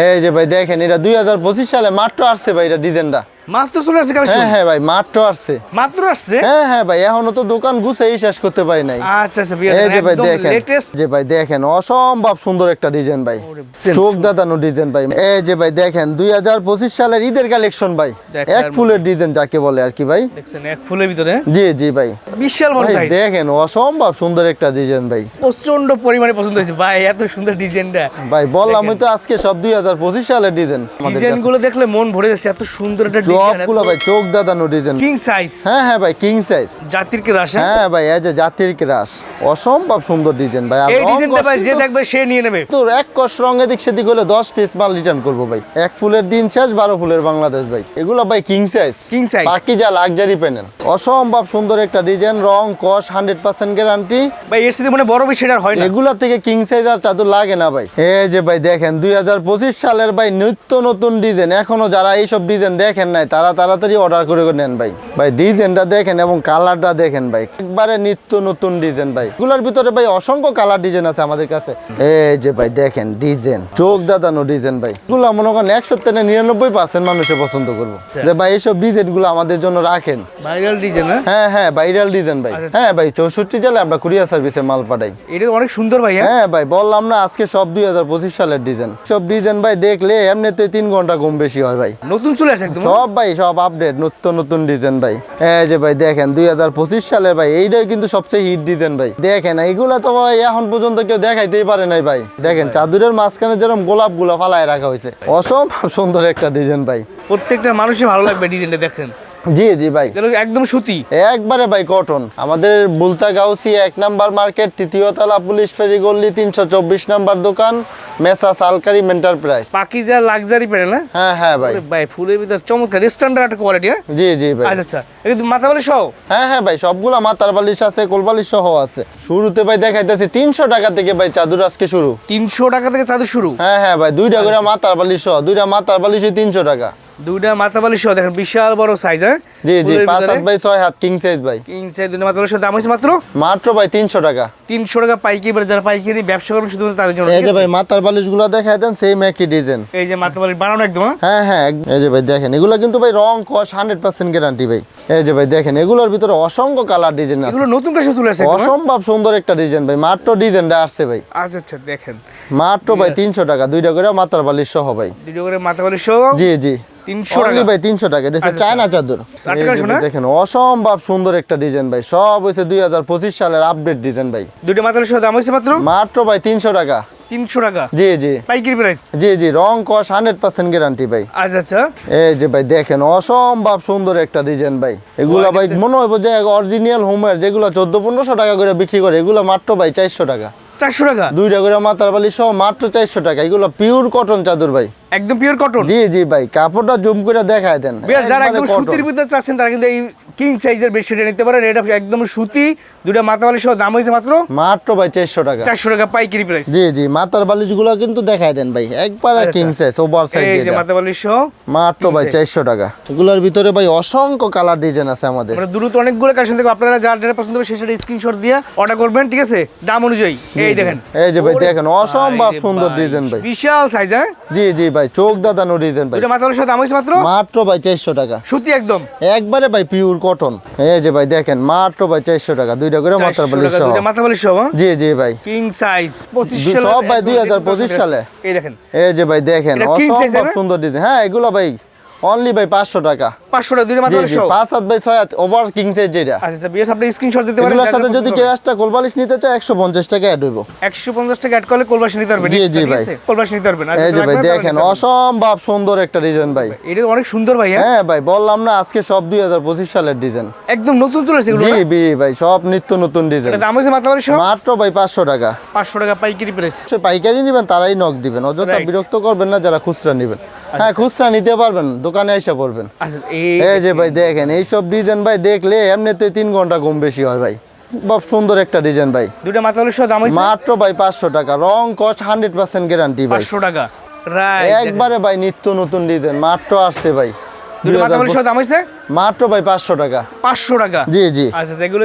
এই যে ভাই দেখেন এটা দুই হাজার পঁচিশ সালে মাত্র আসছে ভাই এটা ডিজাইনটা। মাত্র চলে আসছে হ্যাঁ কালেকশন? হ্যাঁ ভাই মাত্র আসছে। মাত্র আসছে? হ্যাঁ হ্যাঁ ভাই এখনও তো দোকান গুছেই শেষ করতে পারি নাই। আচ্ছা আচ্ছা এই যে ভাই দেখেন যে ভাই দেখেন অসম্ভব সুন্দর একটা ডিজাইন ভাই। চোখ দাদানো ডিজাইন ভাই। এই যে ভাই দেখেন দুই হাজার পঁচিশ সালের ঈদের কালেকশন ভাই। এক ফুলের ডিজাইন যাকে বলে আর কি ভাই। দেখছেন এক ফুলের ভিতরে। জি জি ভাই। বিশাল বড় সাইজ দেখেন অসম্ভব সুন্দর একটা ডিজাইন ভাই। প্রচণ্ড পরিমাণে পছন্দ হয়েছে। ভাই এত সুন্দর ডিজাইনটা। ভাই বললাম তো আজকে সব দুই হাজার পঁচিশ সালের ডিজাইনগুলো দেখলে মন ভরে যাচ্ছে এত সুন্দর একটা সবগুলো ভাই চোখ দাদানো ডিজাইন কিং সাইজ হ্যাঁ হ্যাঁ ভাই কিং সাইজ জাতির কে হ্যাঁ? ভাই এই যে জাতির ক্রাশ অসম্ভব সুন্দর ডিজাইন ভাই এই ডিজাইনটা ভাই যে দেখবে সে নিয়ে নেবে। তোর এক কষ রং এদিক সেদিক হলে দশ পিস মাল রিটার্ন করব ভাই। এক ফুলের দিন শেষ বারো ফুলের বাংলাদেশ ভাই। এগুলো ভাই কিং সাইজ King size। বাকি যা লাক্সারি প্যানেল অসম্ভব সুন্দর একটা ডিজাইন রং কষ হান্ড্রেড পার্সেন্ট গ্যারান্টি ভাই এর সাথে মানে বড় বেশি হয় না। এগুলা থেকে কিং সাইজ আর চাদর লাগে না ভাই। এই যে ভাই দেখেন দুই হাজার পঁচিশ সালের ভাই নিত্য নতুন ডিজাইন এখনও যারা এইসব ডিজাইন দেখেন নাই তারা তাড়াতাড়ি অর্ডার করে নেন ভাই। ভাই ডিজাইনটা দেখেন এবং কালারটা দেখেন ভাই। একবারে নিত্য নতুন ডিজাইন ভাই। এগুলোর ভিতরে ভাই অসংখ্য কালার ডিজাইন আছে আমাদের কাছে। এই যে ভাই দেখেন ডিজাইন চোখ দাদানো ডিজাইন ভাই। এগুলো মনে করেন একশো থেকে নিরানব্বই পার্সেন্ট মানুষে পছন্দ করব। যে ভাই এইসব ডিজাইনগুলো আমাদের জন্য রাখেন। ভাইরাল ডিজাইন হ্যাঁ? হ্যাঁ ভাইরাল ডিজাইন ভাই। আচ্ছা। হ্যাঁ ভাই চৌষট্টি জেলে আমরা কুরিয়ার সার্ভিসে মাল পাঠাই। এটা অনেক সুন্দর ভাই হ্যাঁ? হ্যাঁ ভাই বললাম না আজকে সব দুই হাজার পঁচিশ সালের ডিজাইন সব ডিজাইন ভাই দেখলে এমনিতে তিন ঘণ্টা কম বেশি হয় ভাই। নতুন চলে আসে সব ভাই সব আপডেট নতুন নতুন ডিজাইন ভাই। এই যে ভাই দেখেন দুই হাজার পঁচিশ সালে ভাই এইটাই কিন্তু সবচেয়ে হিট ডিজাইন ভাই। দেখেন এইগুলা তো ভাই এখন পর্যন্ত কেউ দেখাইতেই পারে নাই ভাই। দেখেন চাদুরের মাঝখানে যেরকম গোলাপগুলো ফালায় রাখা হয়েছে। অসম্ভব সুন্দর একটা ডিজাইন ভাই। প্রত্যেকটা মানুষই ভালো লাগবে ডিজাইনটা দেখেন। জি জি ভাই। একদম সুতি। একবারে ভাই কটন আমাদের বুলতা গাউসি এক নাম্বার মার্কেট তৃতীয় তলা পুলিশ ফেরি গল্লি তিনশো চব্বিশ নাম্বার দোকান মেসা সালকারি এন্টারপ্রাইজ পাকিজা লাক্সারি প্যানেল হ্যাঁ হ্যাঁ হ্যাঁ ভাই। ভাই ফুলের ভিতর চমৎকার স্ট্যান্ডার্ড কোয়ালিটি হ্যাঁ জি জি ভাই। আচ্ছা আচ্ছা। এটা কিন্তু মাথা বালি সহ? হ্যাঁ হ্যাঁ ভাই সবগুলা মাতার বালিশ আছে কোলবালিশ সহ আছে। শুরুতে ভাই দেখাইতেছি তিনশো টাকা থেকে ভাই চাদর আজকে শুরু। তিনশো টাকা থেকে চাদর শুরু? হ্যাঁ হ্যাঁ ভাই দুইটা করে মাতার বালিশ সহ দুইটা মাতার বালিশ তিনশো টাকা। দুইটা মাথা বালি সহ দেখেন বিশাল বড় সাইজ হ্যাঁ? জি জি ফুলের পাঁচ ভিতরে। হাত ভাই ছয় হাত কিং সাইজ ভাই। কিং সাইজ দুইটা মাথা বালি সহ দাম হচ্ছে মাত্র? মাত্র ভাই তিনশো টাকা। তিনশো টাকা পাইকারি যারা পাইকারি ব্যবসা করবেন শুধুমাত্র তাদের জন্য এই যে ভাই মাতার বালিশগুলা দেখাই দেন সেম একই ডিজাইন এই যে মাথা বালি বানানো একদম হ্যাঁ? হ্যাঁ হ্যাঁ এই যে ভাই দেখেন এগুলো কিন্তু ভাই রং কস হান্ড্রেড পার্সেন্ট গ্যারান্টি ভাই। এই যে ভাই দেখেন এগুলোর ভিতরে অসংখ্য কালার ডিজাইন আছে। এগুলো নতুন কাছে চলে আসছে হ্যাঁ? অসম্ভব সুন্দর একটা ডিজাইন ভাই মাত্র ডিজাইনটা আসছে ভাই। আচ্ছা আচ্ছা দেখেন। মাত্র ভাই তিনশো টাকা দুইটা করে মাতার বালিশ সহ ভাই। দুটো করে মাথা বালি সহ জি জি। তিনশো অনলি টাকা। ভাই তিনশো টাকা এটা আচ্ছা, চায়না চাদর। দেখেন অসম্ভব সুন্দর একটা ডিজাইন ভাই। সব সালের আপডেট ডিজাইন ভাই। দুটো মাথা সহ দাম হচ্ছে মাত্র? মাত্র ভাই তিনশো টাকা। তিনশো টাকা? জি জি। পাইকারি প্রাইস জি জি রং কস হান্ড্রেড পার্সেন্ট গ্যারান্টি ভাই। আচ্ছা আচ্ছা। এই যে ভাই দেখেন অসম্ভব সুন্দর একটা ডিজাইন ভাই। এগুলা ভাই মনে হয় যে অরিজিনাল হোমের যেগুলো চোদ্দ পনেরোশো টাকা করে বিক্রি করে এগুলো মাত্র ভাই চারশো টাকা। চারশো টাকা? দুইটা করে মাথার বালি সহ মাত্র চারশো টাকা। এগুলো পিওর কটন চাদর ভাই। একদম পিওর কটন জি জি ভাই কাপড়টা জুম করে দেখায় দেন। যারা একদম। সুতির ভিতরে চাচ্ছেন তারা কিন্তু এই কিং সাইজের বেডশিটে নিতে পারেন। এটা একদম সুতি দুটা মাথা বালি সহ দাম হয়েছে মাত্র মাত্র ভাই চারশো টাকা। চারশো টাকা পাইকারি প্রাইস জি জি মাথার বালিশগুলো কিন্তু দেখায় দেন ভাই। একবারে। কিং সাইজ ওভার সাইজ এই যে মাথা বালি সহ মাত্র ভাই। চারশো টাকা। এগুলোর ভিতরে ভাই অসংখ্য কালার ডিজাইন আছে আমাদের। দ্রুত অনেকগুলো কালেকশন দেখব। আপনারা যার যেটা পছন্দ হবে সেটা স্ক্রিনশট দিয়ে অর্ডার করবেন ঠিক আছে? দাম অনুযায়ী। এই দেখেন। এই যে ভাই দেখেন অসম্ভব সুন্দর ডিজাইন ভাই। বিশাল সাইজ হ্যাঁ? জি জি ভাই চোখ দাদানো ডিজাইন ভাই। মাথা সহ দাম হয়েছে মাত্র? মাত্র ভাই চারশো টাকা। সুতি একদম। একবারে ভাই পিওর কটন এই যে ভাই দেখেন মাত্র ভাই চারশো টাকা দুইটা করে মাত্র 400 বালিশ সহ। দুটা মাথা সহ জি জি ভাই। কিং সাইজ পঁচিশ সব ভাই 2025 সালে। এই দেখেন। এই যে ভাই দেখেন অসম্ভব সুন্দর ডিজাইন হ্যাঁ এগুলো ভাই অনলি ভাই পাঁচশো টাকা। পাঁচশো টাকা দুটা মাথা জি বালি জি পাঁচ হাত বাই ছয় হাত ওভার কিং সাইজ যেটা। আচ্ছা আচ্ছা বিএস আপনি স্ক্রিনশট দিতে পারেন এগুলোর সাথে যদি কেউ এক্সট্রা কোলবালিশ নিতে চায় একশো পঞ্চাশ টাকা অ্যাড হইব। একশো পঞ্চাশ টাকা অ্যাড করলে নিতে পারবেন। জি, জি, ভাই। নিতে পারবেন। আচ্ছা, এই যে ভাই দেখেন। অসম্ভব সুন্দর একটা ডিজাইন ভাই। এটা অনেক সুন্দর ভাই হ্যাঁ? হ্যাঁ ভাই বললাম না আজকে সব দুই হাজার পঁচিশ সালের ডিজাইন একদম নতুন চলে এসেছে এগুলো জি ভাই সব নিত্য নতুন ডিজাইন দাম বালি সহ মাত্র ভাই পাঁচশো টাকা। পাঁচশো টাকা পাইকারি প্রাইস পাইকারি নেবেন তারাই নক দিবেন। অযথা বিরক্ত করবেন না যারা খুচরা নেবেন। হ্যাঁ খুচরা নিতে পারবেন দোকানে এসে পড়বেন। আচ্ছা এই যে ভাই দেখেন এইসব ডিজাইন ভাই দেখলে এমনিতে তিন ঘণ্টা কম বেশি হয় ভাই। সুন্দর একটা ডিজাইন ভাই। দুটা দাম মাত্র ভাই পাঁচশো টাকা রং গ্যারান্টি ভাই। পাঁচশো টাকা। রাইট। একবারে ভাই নিত্য নতুন ডিজাইন মাত্র আসছে ভাই। দুটো দাম মাত্র ভাই পাঁচশো টাকা। পাঁচশো টাকা। জি জি। আচ্ছা আচ্ছা এগুলো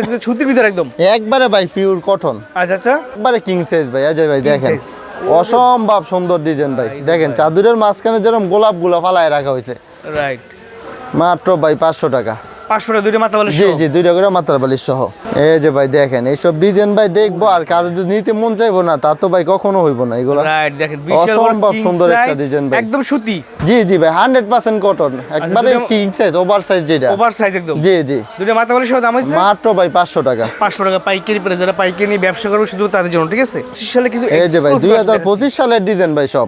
ভিতরে একদম? একবারে ভাই পিওর কটন আচ্ছা আচ্ছা। একবারে কিং সাইজ ভাই অজয় ভাই দেখেন। অসম্ভব সুন্দর ডিজাইন ভাই। দেখেন চাদুরের মাঝখানে যেরকম গোলাপগুলো ফালায় রাখা হয়েছে। রাইট মাত্র ভাই পাঁচশো টাকা। পাঁচশো টাকা দুইটা মাথা বালিশ জি জি দুইটা করে মাত্রার বালিশ সহ। এই যে ভাই দেখেন এইসব ডিজাইন ভাই দেখব আর কারও যদি নিতে মন চাইব না তা তো ভাই কখনো হইব না এগুলো। রাইট দেখেন অসম্ভব সুন্দর একটা ডিজাইন ভাই। একদম সুতি। জি জি ভাই হান্ড্রেড পার্সেন্ট কটন একবারে কিং সাইজ ওভার সাইজ যেটা। ওভার সাইজ একদম। জি জি। দুইটা মাথা বালিশ সহ দাম হচ্ছে মাত্র ভাই পাঁচশো টাকা। পাঁচশো টাকা পাইকারি পেরে যারা পাইকারি নিয়ে ব্যবসা করবে শুধু তাদের জন্য ঠিক আছে? পঁচিশ সালে কিছু এই যে ভাই সালের ডিজাইন ভাই সব।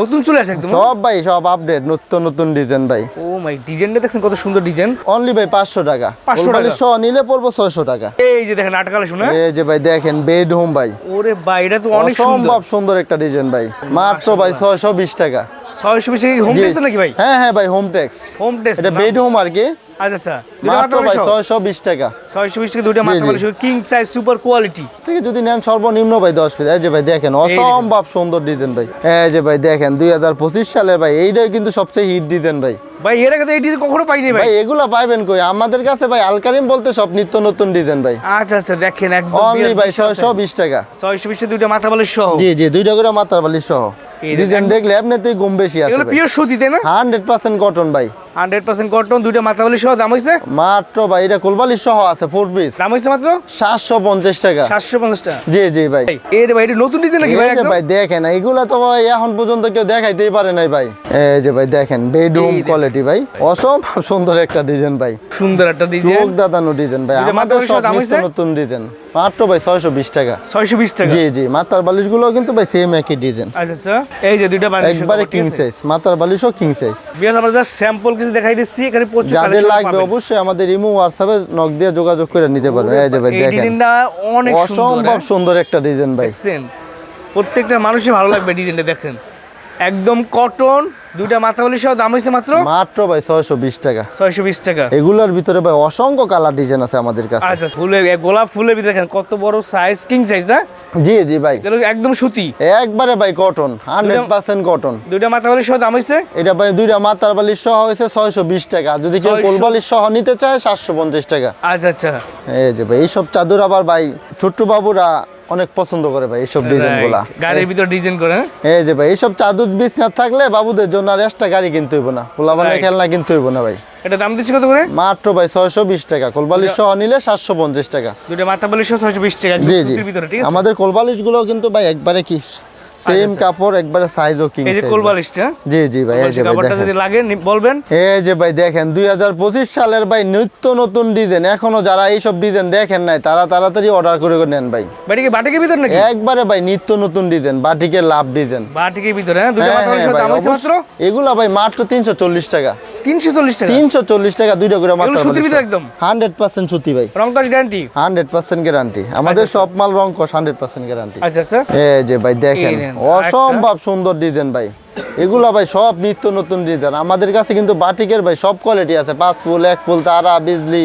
নতুন চলে আসে একদম সব ভাই সব আপডেট নতুন নতুন ডিজাইন ভাই। ও মাই ডিজাইনটা দেখছেন কত সুন্দর ডিজাইন অনলি ভাই পাঁচশো টাকা। 500 টাকা। সহ নিলে পড়ব ছয়শো টাকা। এই যে দেখেন আটকালে শুনে? এই যে ভাই দেখেন বেড হোম ভাই। ওরে ভাই এটা তো অনেক সুন্দর। অসম্ভব সুন্দর একটা ডিজাইন ভাই। মাত্র ভাই ছয়শো বিশ টাকা। 620 টাকা হোম। টেক্স নাকি ভাই? হ্যাঁ হ্যাঁ ভাই হোম ট্যাক্স হোম টেক্স এটা বেড হোম আর কি। আচ্ছা আচ্ছা। মাত্র ভাই টাকা। King size super quality. থেকে যদি নেন সর্বনিম্ন ভাই দশ পিস। এই যে ভাই দেখেন অসম্ভব সুন্দর ডিজাইন ভাই। এই যে ভাই দেখেন দুই হাজার পঁচিশ সালে ভাই এইটাই কিন্তু সবচেয়ে হিট ডিজাইন ভাই। ভাই এর আগে তো এই ডিজাইন কখনো পাইনি ভাই। ভাই এগুলা পাইবেন কই? আমাদের কাছে ভাই আলকারিম বলতে সব নিত্য নতুন ডিজাইন ভাই। আচ্ছা আচ্ছা দেখেন একদম অনলি ভাই ছয়শো বিশ টাকা। ছয়শো বিশ টাকা দুইটা মাথা বালিশ সহ। জি জি দুইটা করে মাত্রার বালিশ সহ। ডিজাইন দেখলে এমনিতেই বেশি আছে এগুলো পিওর সুতি তাই না? হান্ড্রেড পার্সেন্ট কটন ভাই। হান্ড্রেড পার্সেন্ট কটন দুইটা মাথা বালিশ সহ। দাম হয়েছে মাত্র ভাই এটা কোলবালিশ সহ আছে ফোর পিস দাম হয়েছে মাত্র? সাতশো পঞ্চাশ টাকা। সাতশো পঞ্চাশ টাকা। জি জি ভাই। ভাই এটা নতুন ডিজাইন নাকি ভাই একদম? ভাই দেখেন এগুলা তো ভাই এখন পর্যন্ত কেউ দেখাইতেই পারে নাই ভাই। এই যে ভাই দেখেন বেডরুম দেখেন। কোয়ালিটি ভাই। অসম্ভব সুন্দর একটা ডিজাইন ভাই। সুন্দর একটা ডিজাইন চোখ দাদানো ডিজাইন ভাই আমাদের সব? নতুন ডিজাইন মাত্র ভাই ছয়শো বিশ টাকা। ছয়শো বিশ টাকা? জি জি। মাথার বালিশগুলো কিন্তু ভাই সেম একই ডিজাইন আচ্ছা আচ্ছা। এই যে দুইটা বালিশ একবারে কিং সাইজ মাথার বালিশও কিং সাইজ বিয়াস আমরা জাস্ট স্যাম্পল কিছু দেখাই দিচ্ছি। এখানে প্রচুর যাদের লাগবে অবশ্যই আমাদের ইমো হোয়াটসঅ্যাপে নক দিয়ে যোগাযোগ করে নিতে পারবেন এই যে ভাই এই ডিজাইনটা অনেক সুন্দর অসম্ভব হ্যাঁ? সুন্দর একটা ডিজাইন ভাই। প্রত্যেকটা মানুষই ভালো লাগবে ডিজাইনটা দেখেন। একদম কটন দুইটা মাথা বালিশ সহ দাম হয়েছে মাত্র? মাত্র ভাই ছয়শো বিশ টাকা। ছয়শো বিশ টাকা। এগুলোর ভিতরে ভাই অসংখ্য কালার ডিজাইন আছে আমাদের কাছে। আচ্ছা ফুলের গোলাপ ফুলের ভিতরে দেখেন কত বড় সাইজ কিং সাইজ না? জি জি ভাই। একদম সুতি। একবারে ভাই কটন হান্ড্রেড পার্সেন্ট কটন দুইটা মাথা বালিশ সহ দাম হয়েছে এটা ভাই দুইটা মাথার বালিশ সহ হয়েছে ছয়শো বিশ টাকা। যদি কেউ 620 কোল সহ নিতে চায় সাতশো পঞ্চাশ টাকা। আচ্ছা আচ্ছা। এই যে ভাই এইসব চাদর আবার ভাই ছোট্ট বাবুরা অনেক পছন্দ করে ভাই এইসব ডিজাইনগুলা গাড়ির ভিতর ডিজাইন করে হ্যাঁ? এই যে ভাই এইসব চাদর বিছনা থাকলে বাবুদের জন্য আর একটা গাড়ি কিনতে হইব না। পোলাবানের. খেলনা কিনতে হইব না ভাই। এটা দাম দিচ্ছি কত করে? মাত্র ভাই ছয়শো বিশ টাকা। কোলবালিশ সহ নিলে সাতশো পঞ্চাশ টাকা। দুটো মাথা বালিশ সহ ছয়শো বিশ টাকা জি জি। সুতির ঠিক আছে? আমাদের কোলবালিশগুলো কিন্তু ভাই একবারে কি সেম আচ্ছা। কাপড় একবারে সাইজও কিং এই যে কোল জি জি ভাই এই যে ভাই দেখেন। যদি লাগে বলবেন? এই যে ভাই দেখেন দুই হাজার পঁচিশ সালের ভাই নিত্য নতুন ডিজাইন। এখনও যারা এইসব ডিজাইন দেখেন নাই তারা তাড়াতাড়ি অর্ডার করে নেন ভাই। বাটিকে বাটিকের ভিতর নাকি? একবারে ভাই নিত্য নতুন ডিজাইন বাটিকের লাভ ডিজাইন। বাটিকের ভিতরে হ্যাঁ? মাথা বালিশ সহ দাম হয়েছে মাত্র? এগুলা ভাই মাত্র তিনশো চল্লিশ টাকা। তিনশো চল্লিশ টাকা? তিনশো চল্লিশ টাকা দুইটা করে মাত্র সুতির ভিতরে একদম? হান্ড্রেড পার্সেন্ট সুতি ভাই। রং কাজ গ্যারান্টি হান্ড্রেড পার্সেন্ট গ্যারান্টি আমাদের সব মাল রং কষ হান্ড্রেড পার্সেন্ট গ্যারান্টি আচ্ছা আচ্ছা। এই যে ভাই দেখেন। অসম্ভব সুন্দর ডিজাইন ভাই। এগুলা ভাই সব নিত্য নতুন ডিজাইন আমাদের কাছে কিন্তু বাটিকের ভাই সব কোয়ালিটি আছে। পাঁচ ফুল এক ফুল তারা বিজলি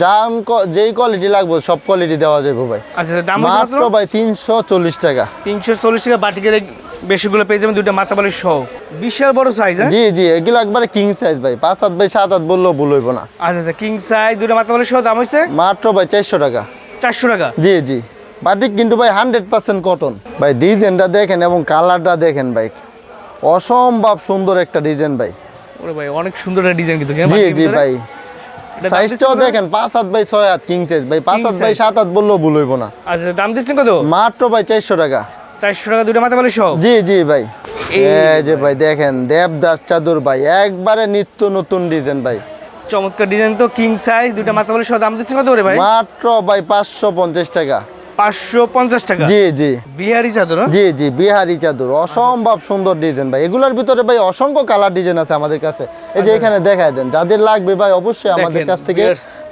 যান যেই কোয়ালিটি লাগবে সব কোয়ালিটি দেওয়া যাবে ভাই। আচ্ছা দাম মাত্র ভাই তিনশো চল্লিশ টাকা। তিনশো চল্লিশ টাকা বাটিকের বেশিগুলো পেয়ে যাবেন দুইটা মাথা বালিশ সহ। বিশাল বড় সাইজ হ্যাঁ? জি জি এগুলো একবারে কিং সাইজ ভাই। পাঁচ হাত ভাই সাত হাত বললেও ভুল হইব না। আচ্ছা আচ্ছা কিং সাইজ দুইটা মাথা বালিশ সহ দাম মাত্র ভাই চারশো টাকা। চারশো টাকা? জি জি। বাটিক কিন্তু ভাই হান্ড্রেড পার্সেন্ট কটন ভাই ডিজাইনটা দেখেন এবং কালারটা দেখেন ভাই। অসম্ভব সুন্দর একটা ডিজাইন ভাই। ওরে ভাই অনেক সুন্দর একটা ডিজাইন কিন্তু হ্যাঁ, জি জি ভাই। সাইজটাও দেখেন পাঁচ হাত বাই ছয় হাত কিং সাইজ ভাই পাঁচ হাত বাই সাত হাত বললেও ভুল হইব না। আচ্ছা দাম দিচ্ছেন কত? মাত্র ভাই চারশো টাকা। চারশো টাকা দুইটা মাথা সহ? জি জি ভাই। এই এই যে ভাই। দেখেন দেবদাস চাদর ভাই একবারে নিত্য নতুন ডিজাইন ভাই। চমৎকার ডিজাইন তো কিং সাইজ দুইটা মাথা বালিশ সহ দাম দিচ্ছেন কত করে ভাই? মাত্র ভাই পাঁচশো পঞ্চাশ টাকা। পাঁচশো পঞ্চাশ টাকা। জি জি। বিহারি চাদর হ্যাঁ? জি জি বিহারি চাদর। অসম্ভব সুন্দর ডিজাইন ভাই। এগুলোর ভিতরে ভাই অসংখ্য কালার ডিজাইন আছে আমাদের কাছে। এই যে এখানে দেখায় দেন যাদের লাগবে ভাই অবশ্যই আমাদের কাছ থেকে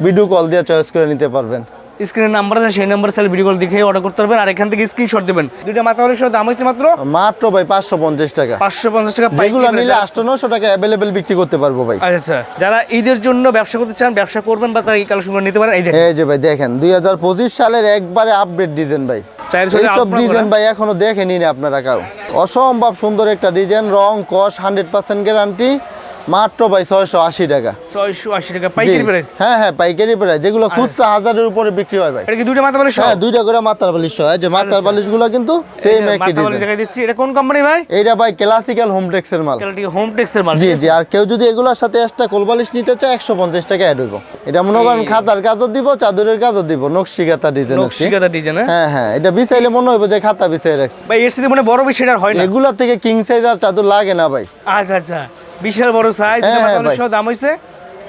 ভিডিও কল দিয়ে চয়েস করে নিতে পারবেন। স্ক্রিনের নাম্বার আছে সেই নাম্বার সেল ভিডিও কল দেখে অর্ডার করতে পারবেন। আর এখান থেকে স্ক্রিনশট দেবেন। দুইটা মাথা সহ দাম হয়েছে মাত্র মাত্র ভাই পাঁচশো পঞ্চাশ টাকা। পাঁচশো পঞ্চাশ টাকা যেগুলো নিলে rate। আটশো নশো টাকা অ্যাভেলেবেল বিক্রি করতে পারব ভাই। আচ্ছা আচ্ছা। যারা ঈদের জন্য ব্যবসা করতে চান ব্যবসা করবেন বা তারা এই কালেকশন নিতে পারেন এই দেখেন। এই যে ভাই দেখেন দুই হাজার পঁচিশ সালের একবারে আপডেট ডিজাইন ভাই। এইসব ডিজাইন ভাই এখনও দেখেনি না আপনারা কাউ। অসম্ভব সুন্দর একটা ডিজাইন রং কস হান্ড্রেড পার্সেন্ট গ্যারান্টি মাত্র ভাই ছয়শো আশি টাকা। ছয়শো আশি টাকা পাইকারি প্রাইস? হ্যাঁ হ্যাঁ পাইকারি প্রাইস। যেগুলো খুচরা হাজারের উপরে বিক্রি হয় ভাই। দুইটা মাথা বালিশ হ্যাঁ দুইটা করে মাথার বালিশ হয় যে মাথার বালিশগুলো কিন্তু সেম একই ডিজাইন এটা কোন কোম্পানি ভাই? এইটা ভাই ক্লাসিক্যাল হোম টেক্সের মাল। হোম টেক্সের মাল জি জি আর কেউ যদি এগুলোর সাথে এক্সট্রা কোলবালিশ নিতে চায় একশো পঞ্চাশ টাকা অ্যাড হইব। এটা মনে করেন খাতার কাজও দিব চাদরের কাজও দিব নকশি খাতা ডিজাইন নকশিকাতা ডিজাইন হ্যাঁ? হ্যাঁ এটা বিছাইলে মনে হইব যে খাতা বিছাই রাখছি। ভাই এর সাথে মানে বড় বেশি হয় না। এগুলা থেকে কিং সাইজ আর চাদর লাগে না ভাই। আচ্ছা আচ্ছা। বিশাল বড় সাইজ হ্যাঁ, হ্যাঁ, দাম হইছে?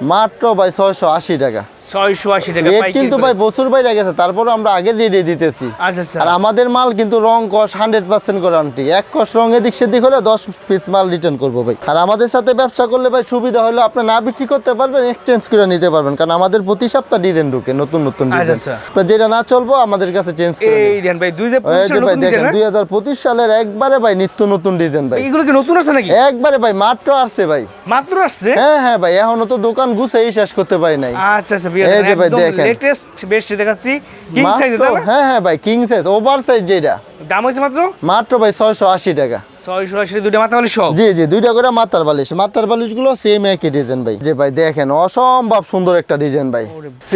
মাত্র ভাই ছয়শো আশি টাকা। ছয়শো আশি টাকা রেট কিন্তু ভাই বছর বাইরে গেছে তারপর আমরা আগে রেডি দিতেছি। আচ্ছা আচ্ছা। আর আমাদের মাল কিন্তু রং কস হান্ড্রেড পার্সেন্ট গ্যারান্টি এক কস রং এদিক সেদিক হলে দশ পিস মাল রিটার্ন করব ভাই। আর আমাদের সাথে ব্যবসা করলে ভাই সুবিধা হলো আপনি না বিক্রি করতে পারবেন এক্সচেঞ্জ করে নিতে পারবেন। কারণ আমাদের প্রতি সপ্তাহ ডিজাইন ঢুকে নতুন নতুন আচ্ছা, ডিজাইন আচ্ছা। যেটা না চলবো আমাদের কাছে চেঞ্জ করে এই দেন ভাই দুই হাজার নিন। এই যে ভাই দেখেন ডিজাইন দুই হাজার পঁচিশ সালের একবারে ভাই নিত্য নতুন ডিজাইন ভাই। এইগুলো কি নতুন আছে নাকি? একবারে ভাই মাত্র আসছে ভাই। মাত্র আসছে? হ্যাঁ হ্যাঁ ভাই এখনও তো দোকান গুছাই শেষ করতে পারি নাই। আচ্ছা আচ্ছা এই যে ভাই দেখেন। লেটেস্ট বেস্ট দেখাচ্ছি। কিং সাইজ হ্যাঁ হ্যাঁ ভাই কিং সাইজ ওভার সাইজ যেটা। দাম হয়েছে মাত্র? মাত্র ভাই ছয়শো আশি টাকা। ছয়শো আশি দুইটা বালিশ জি জি দুইটা করে মাথার বালিশ। মাথার বালিশগুলো সেম একই ডিজাইন ভাই। যে ভাই দেখেন অসম্ভব সুন্দর একটা ডিজাইন ভাই।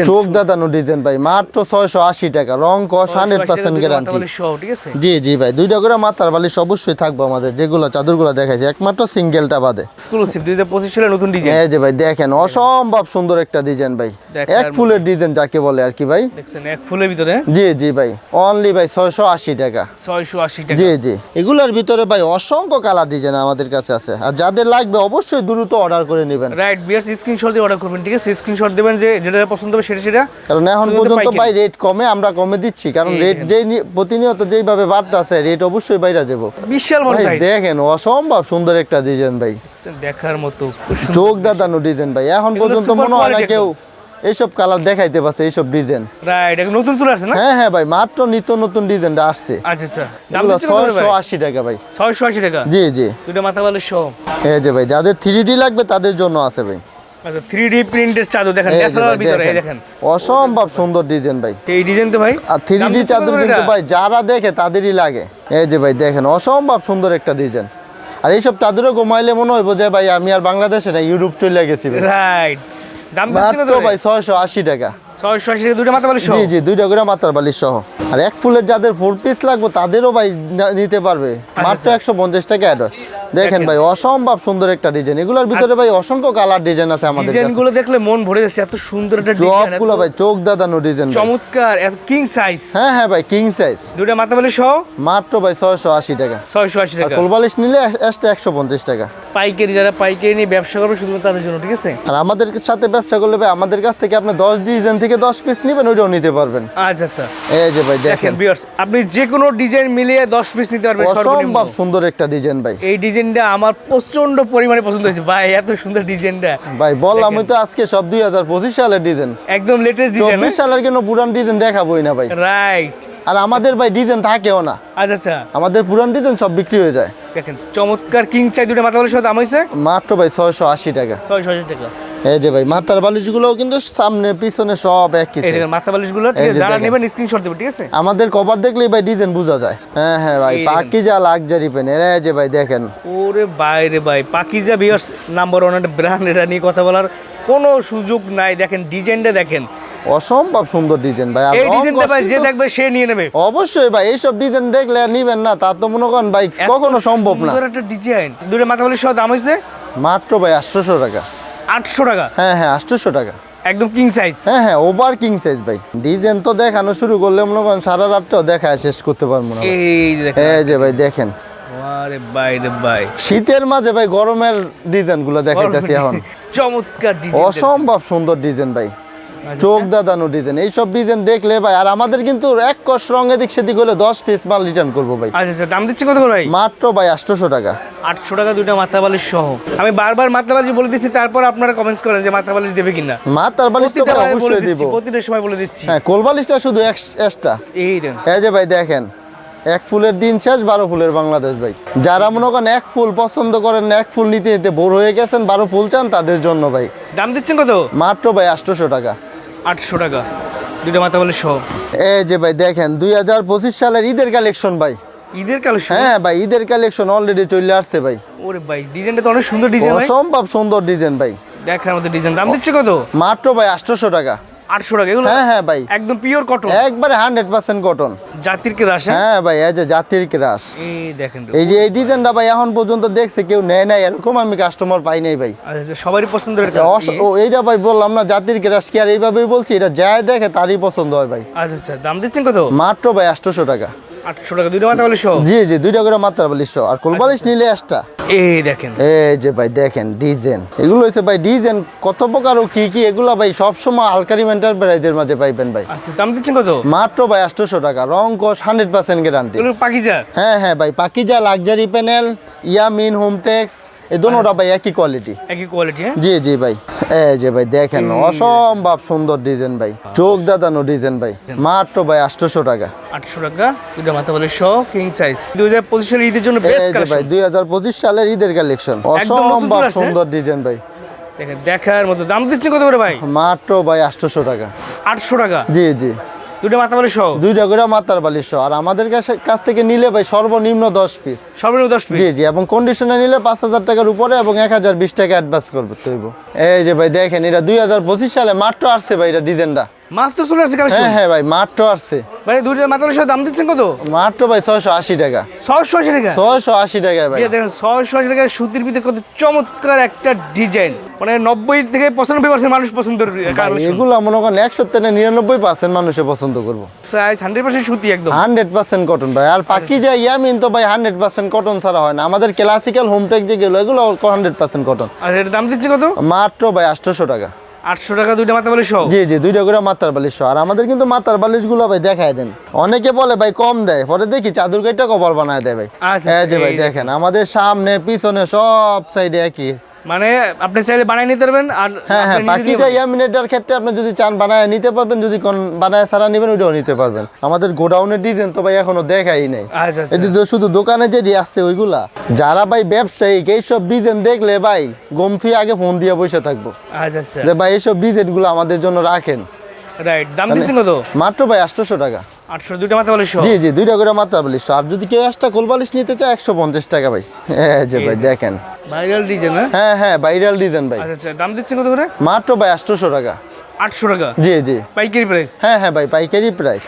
চোখ দাদানো ডিজাইন ভাই। মাত্র ছয়শো আশি টাকা রং কস হান্ড্রেড পার্সেন্ট গ্যারান্টি সব ঠিক আছে? জি জি ভাই দুইটা করে মাথার বালিশ অবশ্যই থাকব আমাদের যেগুলো চাদরগুলো দেখাইছে একমাত্র সিঙ্গেলটা বাদে। এক্সক্লুসিভ দুই পঁচিশ সালের নতুন ডিজাইন এই যে ভাই দেখেন অসম্ভব সুন্দর একটা ডিজাইন ভাই। এক ফুলের ডিজাইন যাকে বলে আর কি ভাই। দেখছেন এক ফুলের ভিতরে? জি জি ভাই অনলি ভাই ছয়শো আশি টাকা। ছয়শো আশি টাকা। জি জি এগুলোর ভিতরে ভাই অসংখ্য কালার ডিজাইন আমাদের কাছে আছে। আর যাদের লাগবে অবশ্যই দ্রুত অর্ডার করে নেবেন। রাইট বিয়ার্স স্ক্রিনশট দিয়ে অর্ডার করবেন ঠিক আছে? স্ক্রিনশট দেবেন যে যেটা পছন্দ হবে সেটা সেটা। কারণ এখন পর্যন্ত ভাই রেট কমে আমরা কমে দিচ্ছি। কারণ রেট। যেই প্রতিনিয়ত যেইভাবে বাড়তেছে রেট অবশ্যই বাইরে যাব। বিশাল বড় দেখেন অসম্ভব সুন্দর একটা ডিজাইন ভাই। দেখার মতো। চোখ দাদানো ডিজাইন ভাই। এখন পর্যন্ত মনে হয় না কেউ এইসব কালার দেখাইতে পারছে এইসব ডিজাইন রাইট নতুন চলে আসছে না? হ্যাঁ হ্যাঁ ভাই মাত্র নিত্য নতুন ডিজাইনটা আসছে। আচ্ছা আচ্ছা। দাম এগুলো ছয়শো? আশি টাকা ভাই। ছয়শো আশি টাকা? জি জি। দুটো মাথা বালিশ সহ এই যে ভাই যাদের থ্রি ডি লাগবে তাদের জন্য আছে ভাই। আচ্ছা থ্রি ডি প্রিন্টের চাদর দেখেন ভিতরে এই দেখেন। অসম্ভব সুন্দর ডিজাইন ভাই। এই ডিজাইন তো ভাই? আর থ্রি দাম ডি দিচ্ছেন কত চাদর কিন্তু ভাই যারা দেখে তাদেরই লাগে। এই যে ভাই দেখেন অসম্ভব সুন্দর একটা ডিজাইন আর এইসব চাদরে ঘুমাইলে মনে হইব যে ভাই আমি আর বাংলাদেশে না ইউরোপ চলে গেছি ভাই। রাইট দাম মাত্র ভাই ছয়শো আশি টাকা। ছয়শো আশি মাথা বালিশ জি জি দুইটা করে মাত্রার বালিশ সহ। আর এক ফুলের যাদের ফোর পিস লাগবে তাদেরও ভাই নিতে পারবে। মাত্র একশো পঞ্চাশ টাকা অ্যাড হয়। দেখেন। ভাই অসম্ভব সুন্দর একটা ডিজাইন এগুলোর ভিতরে ভাই অসংখ্য কালার ডিজাইন আছে আমাদের ডিজাইন কাছে গুলো দেখলে মন ভরে যাচ্ছে এত সুন্দর একটা ডিজাইন সবগুলো ভাই চোখ দাদানো ডিজাইন চমৎকার এত কিং সাইজ হ্যাঁ হ্যাঁ ভাই কিং সাইজ দুটো মাথা বালিশ সহ? মাত্র ভাই ছয়শো আশি টাকা। ছয়শো আশি আর টাকা। কোলবালিশ নিলে এক্সট্রা একশো পঞ্চাশ টাকা। পাইকারি যারা পাইকারি নিয়ে ব্যবসা করবে শুধুমাত্র তাদের জন্য ঠিক আছে? আর আমাদের সাথে ব্যবসা করলে ভাই আমাদের কাছ থেকে আপনি দশ ডিজাইন থেকে দশ পিস নেবেন ওইটাও নিতে পারবেন। আচ্ছা আচ্ছা। এই যে ভাই দেখেন ভিউয়ার্স আপনি যে কোনো ডিজাইন মিলিয়ে দশ পিস নিতে পারবেন অসম্ভব সুন্দর একটা ডিজাইন ভাই। এই ডিজাইনটা আমার প্রচণ্ড পরিমাণে পছন্দ হয়েছে। ভাই এত সুন্দর ডিজাইনটা ভাই বললাম তো আজকে সব দুই হাজার পঁচিশ সালের ডিজাইন একদম লেটেস্ট ডিজাইন চব্বিশ সালের কোনো পুরান ডিজাইন দেখাবোই না ভাই। রাইট আর আমাদের ভাই ডিজাইন থাকেও না। আচ্ছা আচ্ছা। আমাদের পুরান ডিজাইন সব বিক্রি হয়ে যায়। দেখেন চমৎকার কিং চাই দুটো মাথা বালিশ দাম হয়েছে? মাত্র ভাই ছয়শো আশি টাকা। ছয়শো আশি টাকা। এই যে ভাই মাথার বালিশগুলোও কিন্তু সামনে পিছনে সব একই এই size। দেখেন মাথা বালিশগুলো ঠিক আছে যারা নেবেন স্ক্রিনশট দেবেন ঠিক আছে? আমাদের কভার দেখলেই ভাই ডিজাইন বোঝা যায়। হ্যাঁ হ্যাঁ ভাই দেখেন। লাক্সারি পেন এই যে ভাই দেখেন। ওরে বাইরে ভাই পাকিজা বিয়ার্স নাম্বার ওয়ান ব্র্যান্ড এটা নিয়ে কথা বলার কোনো সুযোগ নাই। দেখেন ডিজাইনটা দেখেন। অসম্ভব সুন্দর ডিজাইন ভাই আর এই ডিজাইনটা ভাই যে দেখবে সে নিয়ে নেবে। অবশ্যই ভাই এইসব ডিজাইন দেখলে নিবেন না তা তো মনে করেন ভাই কখনো সম্ভব না। একটা ডিজাইন দুটো মাথা বালিশ সহ দাম হয়েছে মাত্র ভাই আটশোশো টাকা। আটশো টাকা। হ্যাঁ হ্যাঁ আটশোশো টাকা। একদম কিং সাইজ হ্যাঁ হ্যাঁ ওভার কিং সাইজ ভাই। ডিজাইন তো দেখানো শুরু করলে মনে করেন সারা রাতটাও দেখায় শেষ করতে পারব না। এই যে দেখেন। এই যে ভাই দেখেন। আরে বাইরে ভাই। শীতের মাঝে ভাই গরমের ডিজাইনগুলো দেখাইতেছি এখন। চমৎকার ডিজাইন। অসম্ভব সুন্দর ডিজাইন ভাই। চোখ দাদানো ডিজাইন এইসব ডিজাইন দেখলে ভাই আর আমাদের কিন্তু এক কষ রঙ এদিক সেদিক হলে দশ পিস মাল রিটার্ন করব ভাই। আচ্ছা আচ্ছা দাম দিচ্ছি কত করে ভাই? মাত্র ভাই আটশোশো টাকা। আটশো টাকা দুইটা মাথা বালিশ সহ। আমি বারবার মাথা বালিশ বলে দিচ্ছি তারপর আপনারা কমেন্টস করেন যে মাথা বালিশ দেবে কিনা। মাথার বালিশ তো ভাই অবশ্যই দিব। প্রতিটা সময় বলে দিচ্ছি। হ্যাঁ কোলবালিশটা শুধু এক্সট্রা। এই দেন। এই যে ভাই দেখেন এক ফুলের দিন শেষ বারো ফুলের বাংলাদেশ ভাই। যারা মনে করেন এক ফুল পছন্দ করেন এক ফুল নিতে নিতে বোর হয়ে গেছেন বারো ফুল চান তাদের জন্য ভাই। দাম দিচ্ছেন কত? মাত্র ভাই আটশোশো টাকা। আটশো টাকা। দুইটা মাথা বলে সহ এই যে ভাই দেখেন দুই হাজার পঁচিশ সালের ঈদের কালেকশন ভাই। ঈদের কালেকশন? হ্যাঁ ভাই ঈদের কালেকশন অলরেডি চলে আসছে ভাই। ওরে ভাই ডিজাইনটা তো অনেক সুন্দর ডিজাইন অসম্ভব সুন্দর ডিজাইন ভাই। দেখার মতো ডিজাইন। দাম দিচ্ছে কত? মাত্র ভাই আটশোশো টাকা। আটশো টাকা এগুলো হ্যাঁ হ্যাঁ ভাই। একদম পিওর কটন একবারে হান্ড্রেড পার্সেন্ট কটন জাতির ক্রাস হ্যাঁ? ভাই এই যে জাতির ক্রাস এই দেখেন। এই যে এই ডিজাইনটা ভাই এখন পর্যন্ত দেখছে কেউ নেয় নাই এরকম আমি কাস্টমার পাই নাই ভাই। সবারই পছন্দের ও এইটা ভাই বললাম না জাতির ক্রাস কি আর এইভাবেই বলছি এটা যাই দেখে তারই পছন্দ হয় ভাই। আচ্ছা আচ্ছা দাম দিচ্ছেন কত? মাত্র ভাই আটশোশো টাকা। আটশো টাকা দুইটা মাথা বলে জি জি দুইটা করে মাত্রা বালিশ আর কোলবালিশ নিলে একটা এই দেখেন। এই যে ভাই দেখেন ডিজাইন। এগুলো হচ্ছে ভাই ডিজাইন কত প্রকার ও কি কি এগুলো ভাই সবসময় আলকারি এন্টারপ্রাইজের মাঝে পাইবেন ভাই। আচ্ছা দাম দিচ্ছেন কত? মাত্র ভাই আটশোশো টাকা রং কস হান্ড্রেড পার্সেন্ট গ্যারান্টি। পাকিজা? হ্যাঁ হ্যাঁ ভাই পাকিজা লাক্সারি প্যানেল ইয়ামিন হোমটেক্স এই দোনোটা ভাই একই কোয়ালিটি একই কোয়ালিটি হ্যাঁ? জি জি ভাই। এই যে ভাই দেখেন অসম্ভব সুন্দর ডিজাইন ভাই। চোখ দাদানো ডিজাইন ভাই। মাত্র ভাই আটশোশো টাকা। আটশো টাকা দুইটা মাথা বলে সহ কিং সাইজ দুই হাজার পঁচিশ সালের ঈদের জন্য এই যে ভাই দুই হাজার পঁচিশ সালের ঈদের কালেকশন অসম্ভব সুন্দর ডিজাইন ভাই। দেখার মতো। দাম দিচ্ছেন কত করে ভাই? মাত্র ভাই আটশোশো টাকা। আটশো টাকা? জি জি। দুইটা মাথা বালিশ সহ? দুইটা করে মাথার বালিশ সহ। আর আমাদের কাছে- কাছ থেকে নিলে ভাই সর্বনিম্ন দশ পিস সর্বনিম্ন দশ পিস জি জি এবং কন্ডিশনে নিলে পাঁচ হাজার টাকার উপরে এবং এক হাজার বিশ টাকা অ্যাডভান্স করবে তৈব। এই যে ভাই দেখেন এটা দুই হাজার পঁচিশ সালে মাত্র আসছে ভাই এটা ডিজাইনটা মাছ তো চলে আসছে হ্যাঁ কালেকশন? হ্যাঁ ভাই মাত্র আসছে। ভাই দুইটা মাথা বলে সহ দাম দিচ্ছেন কত? মাত্র ভাই ছয়শো আশি টাকা। ছয়শো আশি টাকা? ছয়শো আশি টাকায় ভাই। দেখেন ছয়শো আশি টাকা সুতির ভিতরে কত চমৎকার একটা ডিজাইন। মানে নব্বই থেকে পঁচানব্বই পার্সেন্ট মানুষ পছন্দ এগুলো মনে করেন একশো থেকে নিরানব্বই পার্সেন্ট মানুষে পছন্দ করব। সাইজ হান্ড্রেড পার্সেন্ট সুতি একদম। হান্ড্রেড পার্সেন্ট কটন ভাই। আর বাকি যে ইয়ামিন তো ভাই হান্ড্রেড পার্সেন্ট কটন ছাড়া হয় না। আমাদের ক্লাসিক্যাল হোমটেক যেগুলো এগুলো হান্ড্রেড পার্সেন্ট কটন আর এর দাম দিচ্ছে কত? মাত্র ভাই আটশোশো টাকা। আটশো টাকা দুইটা মাথার বালিশ জি জি দুইটা করে মাথার বালিশ আর আমাদের কিন্তু মাথার বালিশগুলো ভাই দেখায় দেন। অনেকে বলে ভাই কম দেয় পরে দেখি চাদর গাইটা কভার বানায় দেয় ভাই। আচ্ছা, জি ভাই দেখেন। আমাদের সামনে পিছনে সব সাইডে একই। মানে আপনি চাইলে বানাই নিতে পারবেন আর হ্যাঁ হ্যাঁ বাকিটা ইয়ামিনেটার ক্ষেত্রে আপনি যদি চান বানায় নিতে পারবেন যদি কোন বানায় সারা নেবেন ওইটাও নিতে পারবেন। আমাদের ডিজাইন তো ভাই এখনও দেখাই নাই। আচ্ছা আচ্ছা। এটি তো শুধু দোকানে যে আসছে ওইগুলা। যারা ভাই ব্যবসায়িক এইসব ডিজাইন দেখলে ভাই গম থুই আগে ফোন দিয়ে বসে থাকব। আচ্ছা যে ভাই এইসব আমাদের জন্য রাখেন। রাইট দাম দিচ্ছেন কত? মাত্র ভাই আটশোশো টাকা। আটশো দুইটা মাথা জি জি দুইটা করে বালিশ আর যদি কেউ একটা কোলবালিশ নিতে চায় একশো পঞ্চাশ টাকা ভাই। হ্যাঁ যে ভাই দেখেন। ভাইরাল ডিজাইন হ্যাঁ? হ্যাঁ হ্যাঁ ভাইরাল ডিজাইন ভাই। আচ্ছা আচ্ছা দাম দিচ্ছেন কত করে? মাত্র ভাই আটশোশো টাকা। আটশো টাকা? জি জি। পাইকারি প্রাইস হ্যাঁ হ্যাঁ ভাই পাইকারি প্রাইস